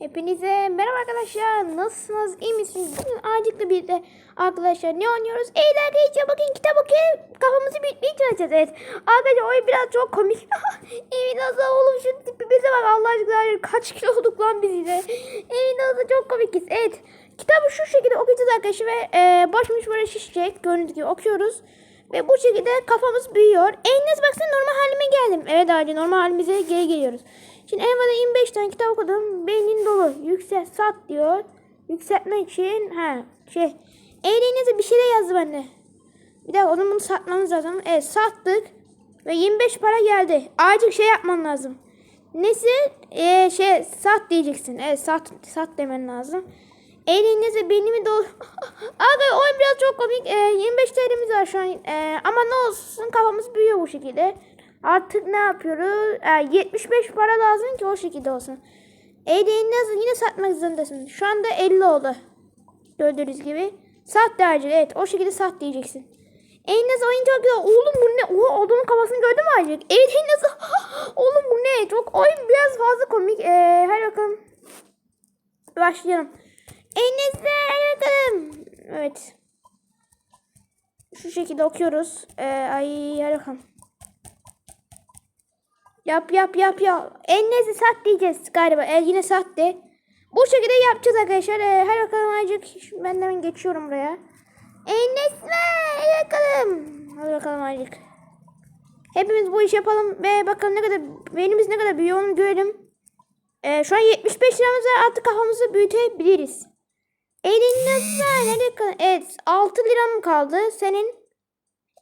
Hepinize merhaba arkadaşlar. Nasılsınız? İyi misiniz? Bugün acıklı bir de arkadaşlar ne oynuyoruz? Eğlen geçe bakın kitap okuyup kafamızı büyütmeye çalışacağız. Evet. Arkadaşlar oyun biraz çok komik. Emin nasıl oğlum şu tipimize bak Allah aşkına. Kaç kilo olduk lan biz yine. Emin nasıl çok komikiz. Evet. Kitabı şu şekilde okuyacağız arkadaşlar ve e, başımız böyle şişecek. Gördüğünüz gibi okuyoruz. Ve bu şekilde kafamız büyüyor. En az baksana normal halime geldim. Evet abi normal halimize geri geliyoruz. Şimdi fazla 25 tane kitap okudum. Beynin dolu. Yüksel sat diyor. Yükseltmek için ha şey. Eğleninize bir şeyler yazdı bende. Bir de onun bunu satmamız lazım. Evet sattık. Ve 25 para geldi. Acil şey yapman lazım. Nesi? Ee, şey sat diyeceksin. Evet sat sat demen lazım. Elinizle beynimi dolu. Abi oyun biraz çok komik. Ee, 25 TL'miz var şu an. Ee, ama ne olsun kafamız büyüyor bu şekilde. Artık ne yapıyoruz? Ee, 75 para lazım ki o şekilde olsun. Elinizle yine satmak zorundasın. Şu anda 50 oldu. Gördüğünüz gibi. Sat derece. Evet o şekilde sat diyeceksin. Elinizle oyun çok güzel. Oğlum bu ne? Oha adamın kafasını gördün mü Acık? Elinizle. Oğlum bu ne? Çok oyun biraz fazla komik. Ee, hadi bakalım. Başlayalım. Elinizle bakalım. Evet. Şu şekilde okuyoruz. Ee, ay hadi bakalım. Yap yap yap yap. Elinizle sat diyeceğiz galiba. Ee, yine sat de. Bu şekilde yapacağız arkadaşlar. Ee, hadi bakalım azıcık. Ben hemen geçiyorum buraya. Elinizle hadi bakalım. Hadi bakalım azıcık. Hepimiz bu işi yapalım ve bakalım ne kadar beynimiz ne kadar büyüyor onu görelim. Ee, şu an 75 liramız var. Artık kafamızı büyütebiliriz. Elinizle nereye kadar? Evet 6 liram kaldı. Senin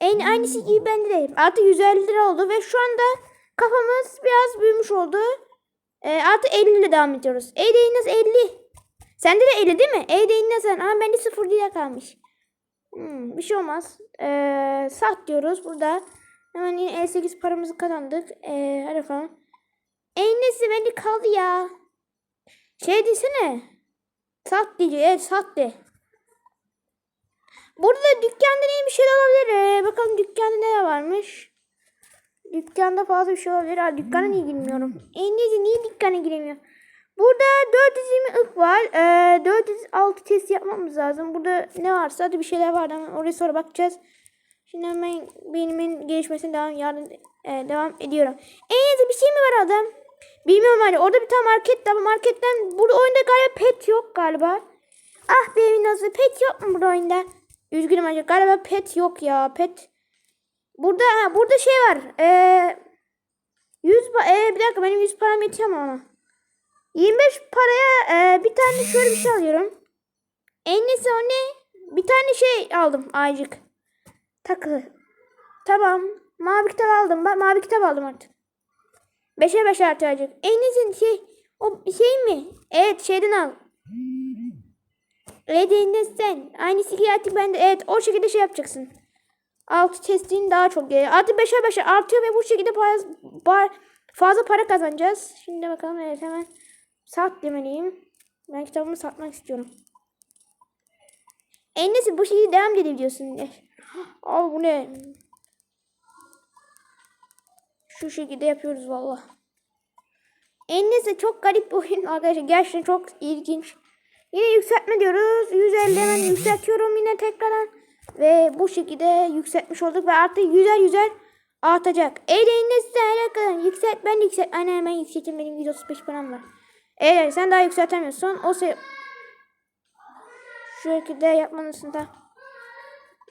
en aynısı gibi bende de. Artık 150 lira oldu ve şu anda kafamız biraz büyümüş oldu. Ee, artık 50 ile devam ediyoruz. Eyleyiniz 50. Sende de 50 değil mi? Eyleyiniz sen. Ama bende 0 lira kalmış. Hmm, bir şey olmaz. Ee, sat diyoruz burada. Hemen yine 58 paramızı kazandık. Ee, hadi bakalım. En nesi bende kaldı ya. Şey desene. Sat diyecek. Evet sat de. Burada dükkanda ne bir şey olabilir. Ee, bakalım dükkanda ne varmış. Dükkanda fazla bir şey olabilir. Ha, dükkana niye girmiyorum? En neyse niye dükkana giremiyor? Burada 420 ık var. Ee, 406 test yapmamız lazım. Burada ne varsa hadi bir şeyler var. Hemen oraya sonra bakacağız. Şimdi hemen beynimin gelişmesine devam, yardım, e, devam ediyorum. En neyse bir şey mi var adam? Bilmiyorum hani orada bir tane market var. Marketten burada oyunda galiba pet yok galiba. Ah be nasıl pet yok mu burada oyunda? Üzgünüm acaba galiba pet yok ya pet. Burada ha, burada şey var. Ee, 100 pa- ee, bir dakika benim 100 param yetiyor mu ona? 25 paraya ee, bir tane şöyle bir şey alıyorum. En neyse o ne? Bir tane şey aldım aycık. Takı. Tamam. Mavi kitap aldım. Bak mavi kitap aldım artık. Beşe beş artıracak. En iyisi şey o şey mi? Evet şeyden al. Evet sen. Aynısı ki artık ben de evet o şekilde şey yapacaksın. Altı testini daha çok geliyor. Artı beşe beşe artıyor ve bu şekilde bar, fazla para kazanacağız. Şimdi bakalım evet hemen sat demeliyim. Ben kitabımı satmak istiyorum. En neyse bu şekilde devam edebiliyorsun. Al bu ne? Şu şekilde yapıyoruz valla. En neyse çok garip bir oyun arkadaşlar. Gerçekten çok ilginç. Yine yükseltme diyoruz. 150 hemen yükseltiyorum yine tekrardan. Ve bu şekilde yükseltmiş olduk ve artık yüzer yüzer artacak. Eğlenin size alakalı. Yükselt ben de yükselt. Aynen hemen yükselteyim benim 135 param var. Eğer sen daha yükseltemiyorsun o se şu şekilde yapmalısın da.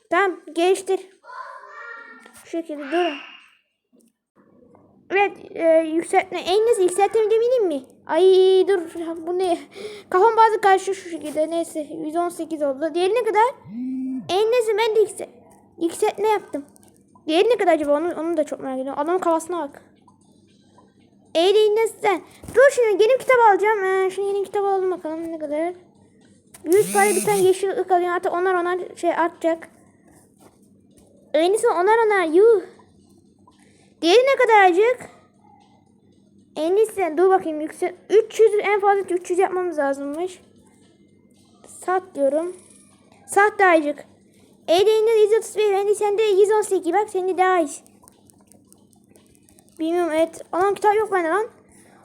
Tamam geliştir. Şu şekilde durun. Evet e, yükseltme. En nasıl yükseltemeyeceğim eminim mi? Ay dur bu ne? Kafam bazı karşı şu şekilde neyse 118 oldu. Diğeri ne kadar? En neyse ben de yüksel yükseltme yaptım. Diğeri ne kadar acaba onu, onu da çok merak ediyorum. Adamın kafasına bak. Eğleyin sen. Dur şimdi yeni kitap alacağım. Ee, şimdi yeni kitap alalım bakalım ne kadar. 100 para bir tane yeşil ık alıyorum. Artık onlar onlar şey artacak. En iyisi onlar onlar yuh. Diğeri ne kadarcık? En iyisi dur bakayım yüksek 300 en fazla 300 yapmamız lazımmış. Sat diyorum. Sat da azıcık. Eğleğinde 131 ben de sende 118 bak sende daha iyi. Bilmiyorum evet. Alan kitap yok bende lan.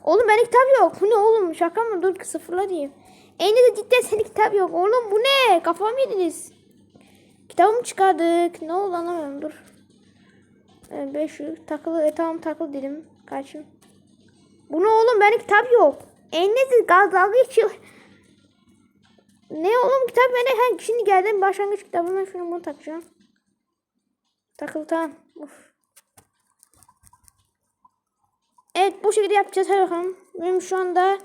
Oğlum benim kitap yok. Bu ne oğlum? Şaka mı? Dur sıfırla diyeyim. En de cidden senin kitap yok. Oğlum bu ne? Kafamı yediniz. Kitabımı çıkardık. Ne oldu anlamıyorum. Dur. Ee, 500 takılı. E, tamam takılı dedim. Kaçım. Bu ne oğlum? Benim kitap yok. Gaz dalga geçiyor. Ne oğlum kitap bende. Ha, şimdi geldim başlangıç kitabı. Ben şunu bunu takacağım. Takıl tamam. Uf. Evet bu şekilde yapacağız. Hadi bakalım. Benim şu anda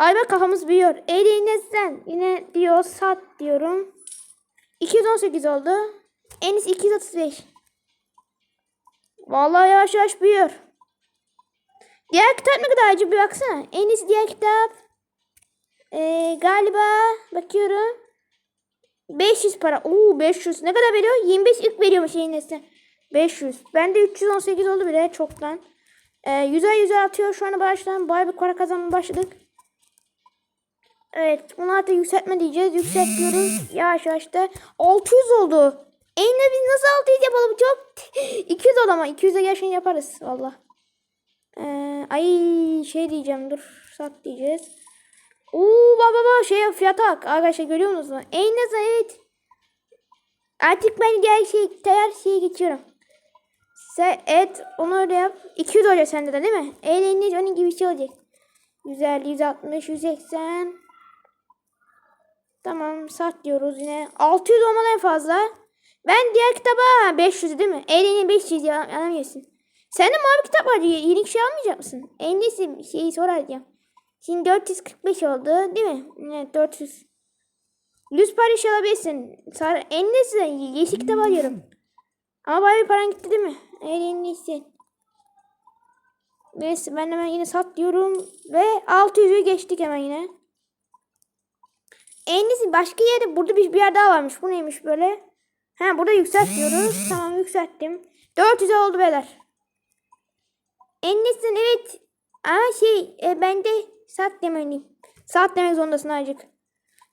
Ay bak kafamız büyüyor. Elinizden yine diyor sat diyorum. 218 oldu. En iyisi 235. Vallahi yavaş yavaş büyüyor. Diğer kitap ne kadar acı bir baksana. En iyisi diğer kitap. Ee, galiba bakıyorum. 500 para. Oo 500. Ne kadar veriyor? 25 ilk veriyormuş en iyisi. 500. Bende 318 oldu bile çoktan. Ee, yüzer yüzer atıyor şu an baştan. Bayağı bir para kazanmaya başladık. Evet bunu artık yükseltme diyeceğiz. Yükseltiyoruz. Yavaş yavaş da 600 oldu. Eline biz nasıl 600 yapalım çok. 200 ol ama 200'e gerçekten yaparız valla. Ee, ay şey diyeceğim dur sat diyeceğiz. Oo baba baba şey fiyata bak arkadaşlar görüyor musunuz? En azından evet. Artık ben diğer şey diğer şeye geçiyorum. Sen et onu öyle yap. 200 olacak sende de değil mi? Eğlenince onun gibi bir şey olacak. 150, 160, 180. Tamam sat diyoruz yine. 600 olmalı en fazla. Ben diğer kitaba 500 değil mi? Eğlenin 500 ya alamıyorsun. Sen de mavi kitap var diye yeni şey almayacak mısın? En iyisi şeyi soracağım. Şimdi 445 oldu değil mi? Evet 400. Lüz Paris alabilirsin. Sarı, en iyisi yeşil kitap alıyorum. Ama bayağı bir paran gitti değil mi? En iyisi. Neyse ben hemen yine sat diyorum. Ve 600'ü geçtik hemen yine. En iyisi başka yerde burada bir, bir yer daha varmış. Bu neymiş böyle? Ha burada yükselt diyoruz. Tamam yükselttim. 400 oldu beyler. En iyisi evet. Ama şey e, ben sat demeliyim. Sat demek zorundasın azıcık.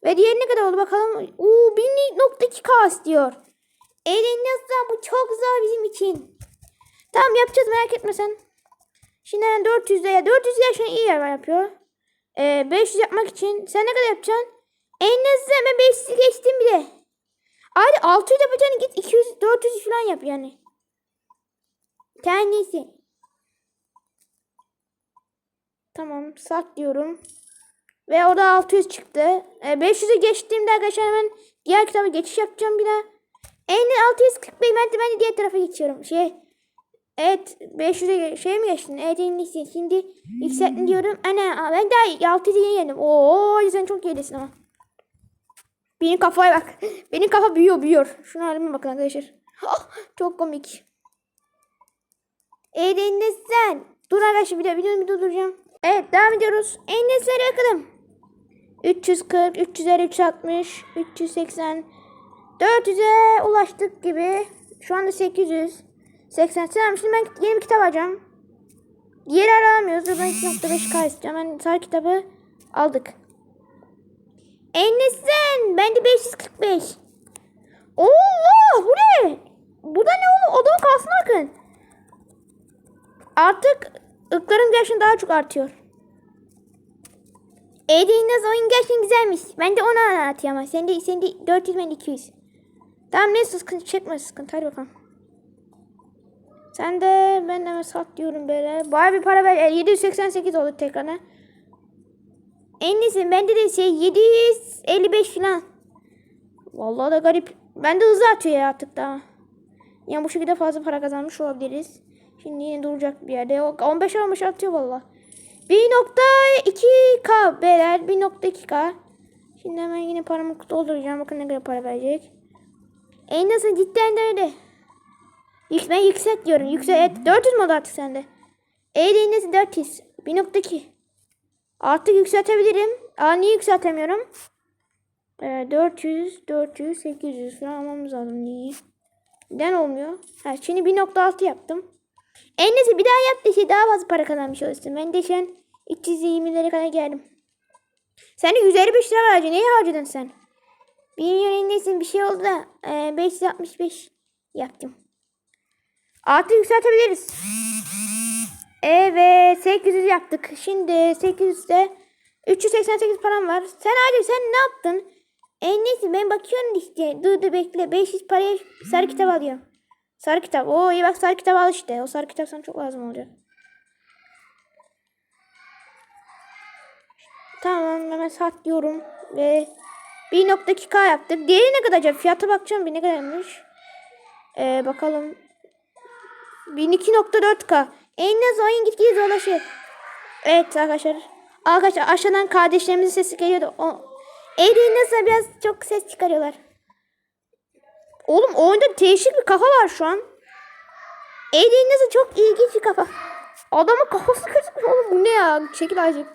Ve diğeri ne kadar oldu bakalım. Uuu 1.2k istiyor. Nasıl bu çok zor bizim için. Tamam yapacağız merak etme sen. Şimdi hemen 400'de ya 400 gerçekten iyi yer yapıyor. Ee, 500 yapmak için sen ne kadar yapacaksın? En azından hemen 500 geçtim bile. Hadi 600 yapacaksın git 200 400 falan yap yani. Kendisi. Tamam sat diyorum. Ve orada 600 çıktı. E, 500'e geçtiğimde arkadaşlar hemen diğer kitaba geçiş yapacağım bir daha. En 645 ben de, ben de diğer tarafa geçiyorum. Şey Evet 500'e şey mi geçtin? Evet en iyisi. Şimdi yükselttin diyorum. Ana ben daha 600'e yeni yedim. Oo sen çok gerisin ama. Benim kafaya bak. Benim kafa büyüyor büyüyor. Şuna halime bakın arkadaşlar. Ah, çok komik. Elinde sen. Dur arkadaşlar bir de videoyu bir durduracağım. Evet devam ediyoruz. En neslere bakalım. 340, 350, 360, 380, 400'e ulaştık gibi. Şu anda 800. 80. Tamam şimdi ben yeni bir kitap alacağım. Diğeri aramıyoruz. Ben 2.5K isteyeceğim. Ben sarı kitabı aldık. Enlisten. Ben de 545. Allah bu ne? Burada ne oğlum? Odama kalsın bakın. Artık ırklarım gerçekten daha çok artıyor. Eğdiğiniz oyun gerçekten güzelmiş. Ben de onu anlatayım ama. Sen de, sen de 400 ben de 200. Tamam neyse sıkıntı çekme sıkıntı. Hadi bakalım. Sen de ben de sat diyorum böyle. Baya bir para ver. 788 oldu tekrarına. En iyisi bende de şey 755 falan. Vallahi da garip. Bende hızlı atıyor ya artık daha. Yani bu şekilde fazla para kazanmış olabiliriz. Şimdi yine duracak bir yerde. 15 15 atıyor valla. 1.2k beyler. 1.2k. Şimdi hemen yine paramı dolduracağım. Bakın ne kadar para verecek. En nasıl cidden de öyle. Yük, ben yüksek diyorum. Yüksek et. 400 mu oldu artık sende? Eğleğiniz 400. 1.2. Artık yükseltebilirim. Aa niye yükseltemiyorum? Ee, 400, 400, 800 falan almamız lazım. Niye? Neden olmuyor? Ha, şimdi 1.6 yaptım. En neyse bir daha yap da şey daha fazla para kazanmış olursun. Ben de şu an 320'lere kadar geldim. Sen de 155 lira harcadın. Neye harcadın sen? Bilmiyorum neyse bir şey oldu da e, 565 yaptım. Artık yükseltebiliriz. Evet 800 yaptık. Şimdi 800'de 388 param var. Sen Ali sen ne yaptın? En neyse ben bakıyorum işte. Dur dur bekle. 500 paraya sarı kitap alıyorum. Sarı kitap. Oo iyi bak sarı kitap al işte. O sarı kitap sana çok lazım olacak. Tamam hemen sat diyorum. Ve 1.2k yaptık. Diğeri ne kadar acaba? Fiyata bakacağım bir ne kadarmış. Ee, bakalım. 1002.4k. En az oyun gitgide zorlaşıyor. Evet arkadaşlar. Arkadaşlar aşağıdan kardeşlerimizin sesi geliyordu. O, Eğri nasıl biraz çok ses çıkarıyorlar. Oğlum oyunda değişik bir kafa var şu an. Nasıl çok ilginç bir kafa. Adamın kafası kırık. Oğlum bu ne ya? Çekil azıcık.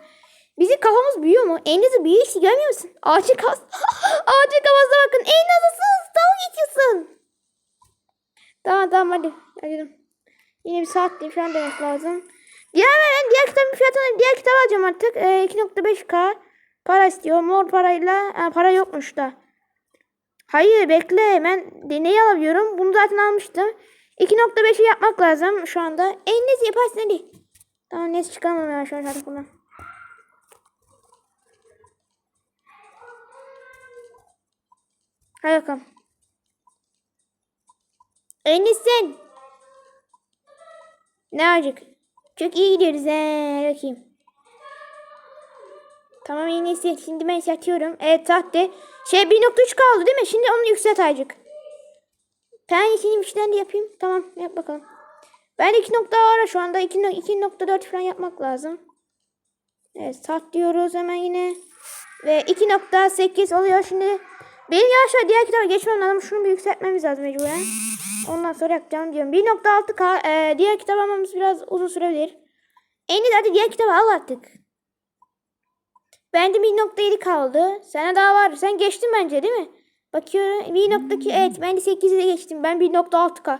Bizim kafamız büyüyor mu? Azı büyüyor işte görmüyor musun? Ağacın kafası. Ağacın kafasına bakın. En azısız. Dalga geçiyorsun. Tamam tamam hadi. Hadi. Yine bir saat değil falan demek lazım. Diğer ben diğer kitabın fiyatını diğer kitap alacağım artık. Ee, 2.5k para istiyor. Mor parayla e, para yokmuş da. Hayır bekle ben deney alıyorum. Bunu zaten almıştım. 2.5'i yapmak lazım şu anda. En neyse yaparsın hadi. Tamam neyse çıkamam ya şu an artık bundan. Hadi bakalım. Enis'in. Ne acık? Çok iyi gidiyoruz he. Bakayım. Tamam en iyisi. Şimdi ben satıyorum. Evet sahte. Şey 1.3 kaldı değil mi? Şimdi onu yükselt azıcık. Tanesini işten de yapayım. Tamam yap bakalım. Ben 2 nokta ara şu anda. 2.4 falan yapmak lazım. Evet sat diyoruz hemen yine. Ve 2.8 oluyor şimdi. Benim yavaş diğer kitaba geçmem lazım. Şunu bir yükseltmemiz lazım mecburen. Ondan sonra yapacağım diyorum. 1.6K e, diğer kitap almamız biraz uzun sürebilir. En iyi hadi diğer kitabı al artık. Bende 1.7 kaldı. Sana daha var. Sen geçtin bence değil mi? Bakıyorum 1.2 evet ben de 8'e geçtim. Ben 1.6K.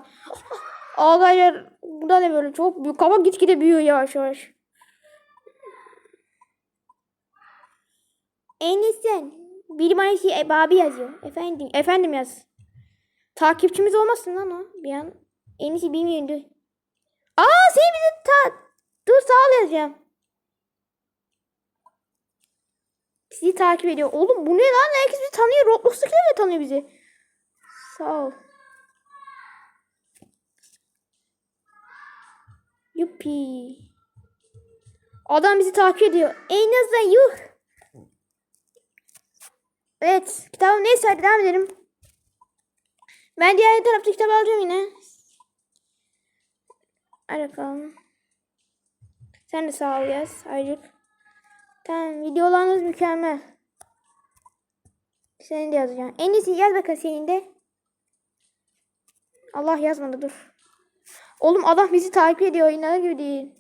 Ağlaylar bu da ne böyle çok büyük. Kafa gitgide büyüyor yavaş yavaş. En iyi sen. Bir şey e, Babi yazıyor. Efendim, efendim yaz. Takipçimiz olmasın lan o bir an. En iyisi bilmiyorum dur. Aa seni bize ta... Dur sağ ol yazacağım. Sizi takip ediyor. Oğlum bu ne lan? Herkes bizi tanıyor. Roblox'takiler de tanıyor bizi. Sağ ol. Yuppi. Adam bizi takip ediyor. En azından yuh. Evet. Kitabım neyse hadi devam edelim. Ben diğer tarafta kitap alacağım yine. Hadi bakalım. Sen de sağ ol yaz. Aycık. Tamam videolarınız mükemmel. Senin de yazacağım. En iyisi yaz bakalım senin de. Allah yazmadı dur. Oğlum adam bizi takip ediyor. İnanır gibi değil.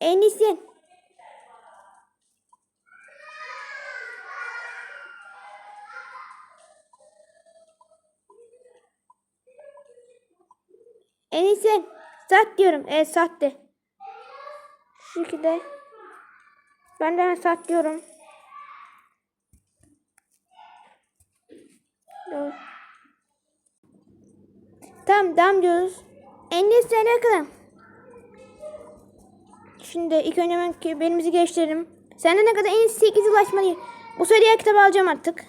En iyisi. En iyisi. Sat diyorum. Evet sattı. Şu şekilde. Ben de sat diyorum. Dur. Tamam devam diyoruz. En iyisi ne kadar? Şimdi ilk önce ben benimizi geçtirelim. Sende ne kadar? En iyisi 8 ulaşmalıyım. Bu sefer diğer kitabı alacağım artık.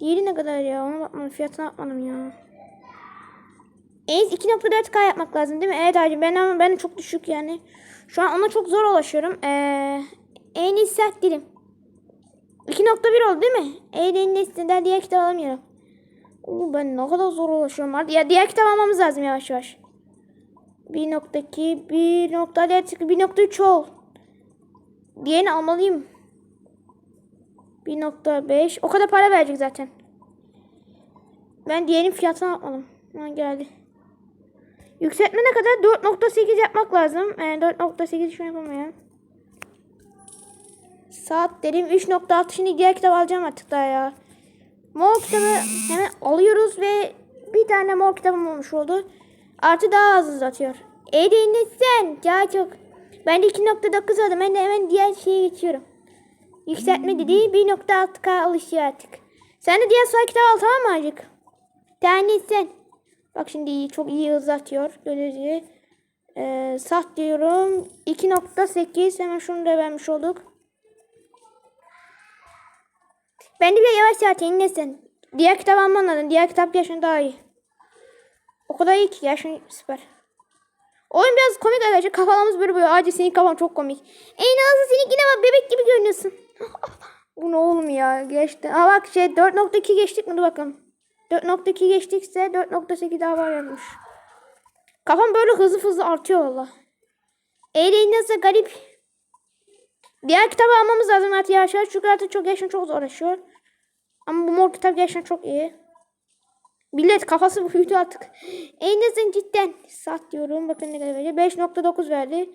Diğeri ne kadar ya? Ona bakmadım. Fiyatına bakmadım ya. Az 2.4K yapmak lazım değil mi? Evet hacım ben ama ben çok düşük yani. Şu an ona çok zor ulaşıyorum. Ee, en iyisi sert dilim. 2.1 oldu değil mi? En iyisinden diğer kitap alamıyorum. Oo, ben ne kadar zor ulaşıyorum artık. Ya diğer kitap almamız lazım yavaş yavaş. 1.2 1.4 1.3 ol. Diğerini almalıyım. 1.5 o kadar para verecek zaten. Ben diğerinin fiyatını atmadım. Ha, geldi. Yükseltme ne kadar? 4.8 yapmak lazım. Ee, 4.8 şu yapamıyorum. Saat dedim 3.6 şimdi diğer kitap alacağım artık daha ya. Mor kitabı hemen alıyoruz ve bir tane mor kitabım olmuş oldu. Artı daha az uzatıyor. Elini sen daha çok. Ben de 2.9 aldım. Ben de hemen diğer şeye geçiyorum. Yükseltme dediği 1.6K alışıyor artık. Sen de diğer sayı kitabı al tamam mı Acık? Tane sen. Bak şimdi çok iyi hızlı atıyor. Gördüğünüz Ee, sat diyorum. 2.8 hemen şunu da vermiş olduk. Ben de bir yavaş ne sen? Diğer kitap alman lazım. Diğer kitap gerçekten daha iyi. O kadar iyi ki gerçekten süper. Oyun biraz komik arkadaşlar. Kafalarımız böyle böyle. Acil senin kafan çok komik. Ey Nazlı senin yine bak bebek gibi görünüyorsun. Bu ne oğlum ya geçti. Aa bak şey 4.2 geçtik mi dur bakalım. 4.2 geçtikse 4.8 daha var yapmış. Kafam böyle hızlı hızlı artıyor valla. Eğleyin nasıl garip. Diğer kitabı almamız lazım artık yavaş. Çünkü artık çok yaşın çok zorlaşıyor. Ama bu mor kitap gerçekten çok iyi. Millet kafası büyüdü artık. En azın cidden. Sat diyorum. Bakın ne kadar verecek. 5.9 verdi.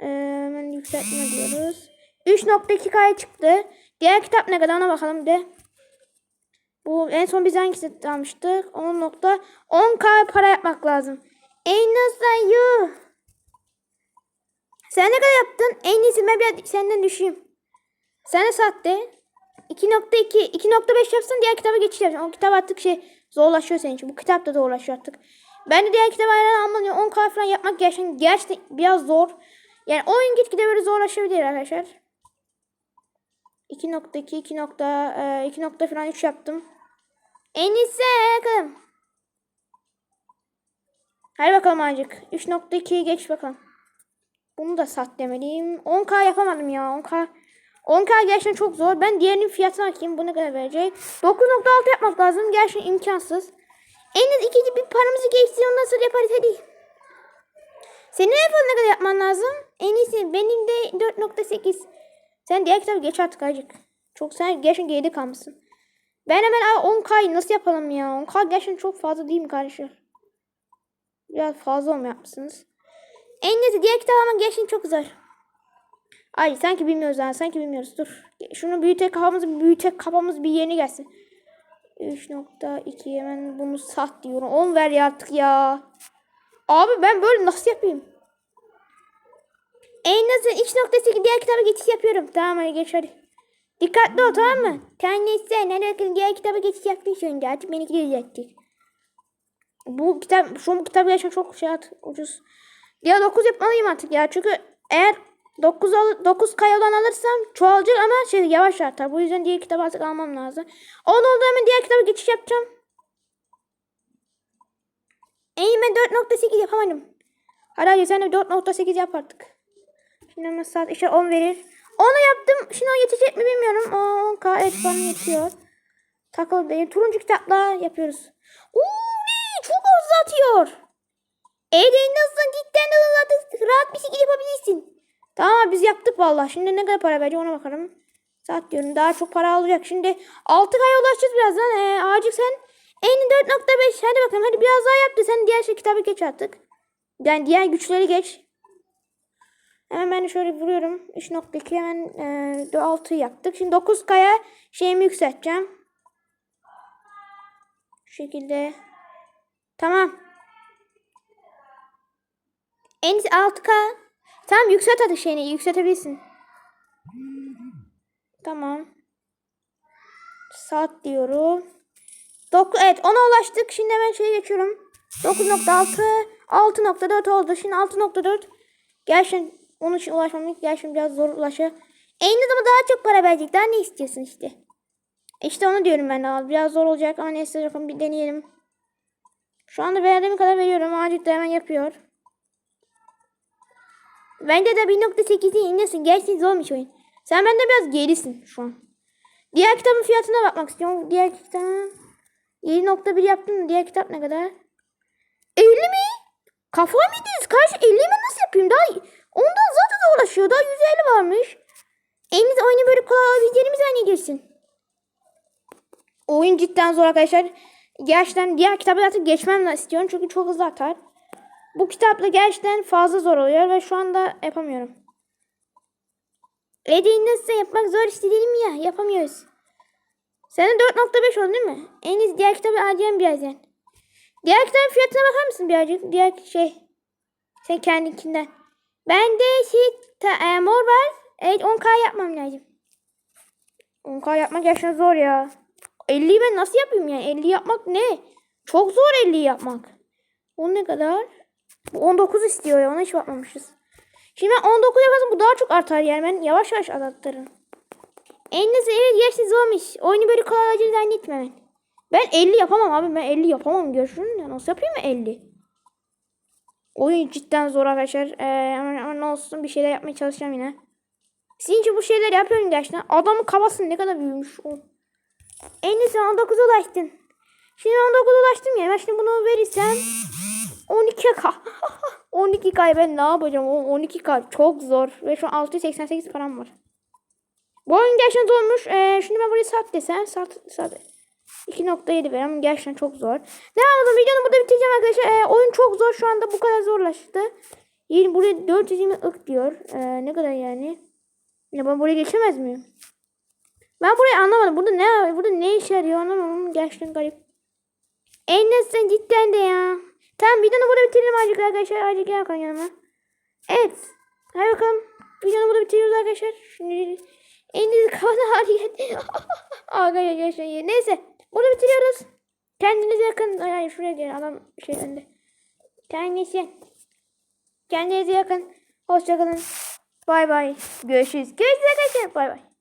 Ee, hemen yükseltme diyoruz. 3.2K'ya çıktı. Diğer kitap ne kadar ona bakalım de. Bu en son biz hangisi almıştık? 10.10K para yapmak lazım. En azından yuh. Sen ne kadar yaptın? En iyisi ben biraz senden düşeyim. Sen de sat de. 2.2, 2.5 yapsın diğer kitaba yapacağım. O kitap artık şey zorlaşıyor senin için. Bu kitap da zorlaşıyor artık. Ben de diğer kitabı aynen almalıyım. 10 k falan yapmak gerçekten, gerçekten biraz zor. Yani oyun gitgide böyle zorlaşabilir arkadaşlar. 2.2, 2. 2 nokta falan 3 yaptım. En iyisi bakalım. Hadi bakalım azıcık. 3.2'yi geç bakalım. Bunu da sat demeliyim. 10k yapamadım ya. 10k 10k gerçekten çok zor. Ben diğerinin fiyatına bakayım. Bu ne kadar verecek? 9.6 yapmak lazım. Gerçekten imkansız. En az ikinci bir paramızı geçsin. Ondan sonra yaparız hadi. Senin en fazla ne kadar yapman lazım? En iyisi benim de 4.8. Sen diğer kitabı geç artık azıcık. Çok sen gerçekten geride kalmışsın. Ben hemen 10K'yı nasıl yapalım ya? 10K gerçekten çok fazla değil mi kardeşler? Biraz fazla mı yapmışsınız? En neyse diğer kitap ama gerçekten çok zor. Ay sanki bilmiyoruz yani sanki bilmiyoruz. Dur. Şunu büyütek kafamız büyütek kafamız bir yeni gelsin. 3.2 hemen bunu sat diyorum. 10 ver ya artık ya. Abi ben böyle nasıl yapayım? En azından 3.8 diğer kitaba geçiş yapıyorum. Tamam hadi geç hadi. Dikkatli ol tamam mı? Kendisi nereye bakın diğer kitaba yaptın şimdi artık beni gidecektik. Bu kitap şu kitap gerçekten çok şey at, ucuz. Ya 9 yapmalıyım artık ya çünkü eğer 9 al 9 kayadan alırsam çoğalacak ama şey yavaş artar. Bu yüzden diğer kitabı artık almam lazım. Onun oldu hemen diğer kitaba geçiş yapacağım. Ben 4.8 yapamadım. Hadi sen de 4.8 yap artık. Şimdi hemen saat işte 10 verir. Onu yaptım. Şimdi o yetecek mi bilmiyorum. 10k evet bana yetiyor. Takıl değil. Turuncu kitapla yapıyoruz. Uuu çok hızlı atıyor. Evde nasıl cidden de hızlı. Rahat bir şekilde yapabilirsin. Tamam biz yaptık vallahi. Şimdi ne kadar para verecek ona bakalım. Saat diyorum daha çok para alacak. Şimdi 6K'ya ulaşacağız birazdan. Ee, acil sen en 4.5 hadi bakalım hadi biraz daha yaptı. Sen diğer şey kitabı geç artık. Yani diğer güçleri geç. Hemen ben şöyle vuruyorum. 3.2 hemen e, 6 yaptık. Şimdi 9K'ya şeyimi yükselteceğim. Şu şekilde. Tamam. En 6K. Tamam yükselt hadi şeyini yükseltebilirsin. Tamam. Saat diyorum. Dok evet ona ulaştık. Şimdi hemen şeye geçiyorum. 9.6 6.4 oldu. Şimdi 6.4 Gerçekten onun için ulaşmam gerçekten biraz zor ulaşıyor. En azından daha çok para verecek. Daha ne istiyorsun işte. İşte onu diyorum ben de. Biraz zor olacak ama neyse bakalım bir deneyelim. Şu anda verdiğim kadar veriyorum. Acil de hemen yapıyor. Bence de 1.8'i inlesin. Gerçekten zormuş oyun. Sen bende biraz gerisin şu an. Diğer kitabın fiyatına bakmak istiyorum. Diğer kitabın 7.1 yaptım? Diğer kitap ne kadar? 50 mi? Kafa mıydınız? Karşı 50 mi nasıl yapayım? Daha ondan zaten zorlaşıyor. Daha 150 varmış. Eliniz oyunu böyle kolay alabileceğini zannediyorsun? Oyun cidden zor arkadaşlar. Gerçekten diğer kitabı artık geçmem istiyorum. Çünkü çok hızlı atar. Bu kitapla gerçekten fazla zor oluyor ve şu anda yapamıyorum. Edeğin nasıl yapmak zor istedim ya yapamıyoruz. Senin 4.5 oldu değil mi? En iyisi diğer kitabı alacağım birazdan. Diğer kitabın fiyatına bakar mısın birazcık? Diğer şey. Sen kendinkinden. Bende şey ta, e, mor var. Evet 10k yapmam lazım. 10k yapmak gerçekten zor ya. 50'yi ben nasıl yapayım yani? 50 yapmak ne? Çok zor 50 yapmak. O ne kadar? Bu 19 istiyor ya. Ona hiç bakmamışız. Şimdi ben 19 yaparsam bu daha çok artar yani. Ben yavaş yavaş. En neyse evet gerçi zormuş. Oyunu böyle kolayca zannetme ben. Ben 50 yapamam abi. Ben 50 yapamam. Görüşürüz ya. Nasıl yapayım ben 50? Oyun cidden zor arkadaşlar. Ee, ama, ne olsun bir şeyler yapmaya çalışacağım yine. Sizin bu şeyler yapıyorum gerçekten. Adamın kafası ne kadar büyümüş. O. En iyisi 19'a ulaştın. Şimdi 19'a ulaştım ya. Ben şimdi bunu verirsem 12k. 12k ben ne yapacağım? O 12k çok zor. Ve şu an 688 param var. Bu oyun gerçekten zormuş. Ee, şimdi ben burayı sat desem. Sat, sat. 2.7 verem. Gerçekten çok zor. Devam edelim. Videonu burada bitireceğim arkadaşlar. Ee, oyun çok zor. Şu anda bu kadar zorlaştı. Yeni buraya 420 ık diyor. Ee, ne kadar yani? Ya ben buraya geçemez miyim? Ben burayı anlamadım. Burada ne burada ne işe yarıyor anlamadım. Gerçekten garip. En nesin cidden de ya. Tamam videonu burada bitirelim azıcık arkadaşlar. Azıcık gel bakalım yanıma. Evet. Hadi bakalım. Videonu burada bitiriyoruz arkadaşlar. Şimdi en iyisi kafanı hareket. Arkadaşlar. Neyse. Burada bitiriyoruz. Kendinize yakın. Ay, ay şuraya gel. Adam şey önde. Kendinize. Kendinize yakın. Hoşçakalın. Bay bay. Görüşürüz. Görüşürüz arkadaşlar. Bay bay.